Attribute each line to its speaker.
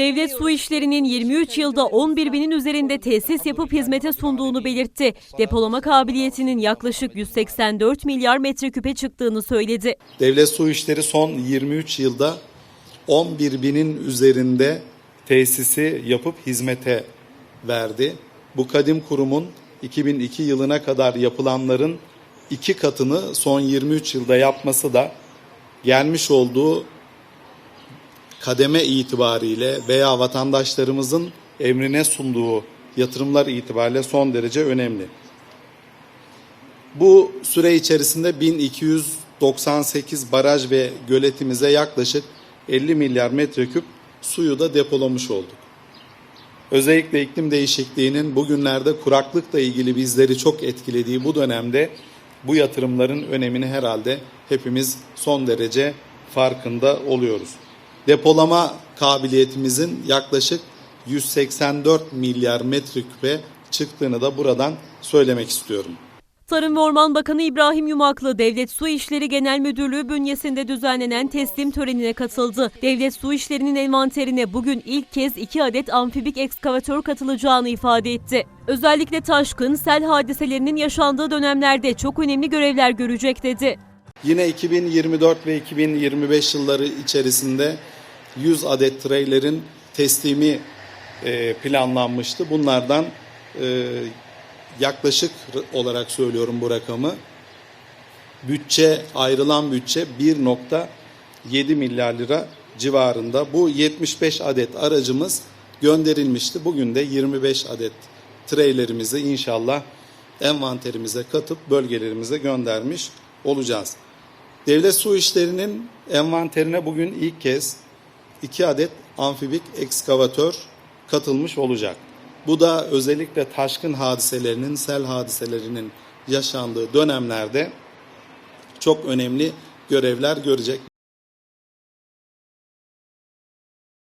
Speaker 1: Devlet Su İşleri'nin 23 yılda 11 binin üzerinde tesis yapıp hizmete sunduğunu belirtti. Depolama kabiliyetinin yaklaşık 184 milyar metreküpe çıktığını söyledi.
Speaker 2: Devlet Su İşleri son 23 yılda 11 binin üzerinde tesisi yapıp hizmete verdi. Bu kadim kurumun 2002 yılına kadar yapılanların iki katını son 23 yılda yapması da gelmiş olduğu kademe itibariyle veya vatandaşlarımızın emrine sunduğu yatırımlar itibariyle son derece önemli. Bu süre içerisinde 1298 baraj ve göletimize yaklaşık 50 milyar metreküp suyu da depolamış olduk. Özellikle iklim değişikliğinin bugünlerde kuraklıkla ilgili bizleri çok etkilediği bu dönemde bu yatırımların önemini herhalde hepimiz son derece farkında oluyoruz. Depolama kabiliyetimizin yaklaşık 184 milyar metreküpe çıktığını da buradan söylemek istiyorum.
Speaker 1: Tarım ve Orman Bakanı İbrahim Yumaklı, Devlet Su İşleri Genel Müdürlüğü bünyesinde düzenlenen teslim törenine katıldı. Devlet Su İşleri'nin envanterine bugün ilk kez iki adet amfibik ekskavatör katılacağını ifade etti. Özellikle taşkın, sel hadiselerinin yaşandığı dönemlerde çok önemli görevler görecek dedi.
Speaker 2: Yine 2024 ve 2025 yılları içerisinde 100 adet treylerin teslimi e, planlanmıştı. Bunlardan e, yaklaşık olarak söylüyorum bu rakamı. Bütçe ayrılan bütçe 1.7 milyar lira civarında. Bu 75 adet aracımız gönderilmişti. Bugün de 25 adet treylerimizi inşallah envanterimize katıp bölgelerimize göndermiş olacağız. Devlet Su İşleri'nin envanterine bugün ilk kez 2 adet amfibik ekskavatör katılmış olacak. Bu da özellikle taşkın hadiselerinin, sel hadiselerinin yaşandığı dönemlerde çok önemli görevler görecek.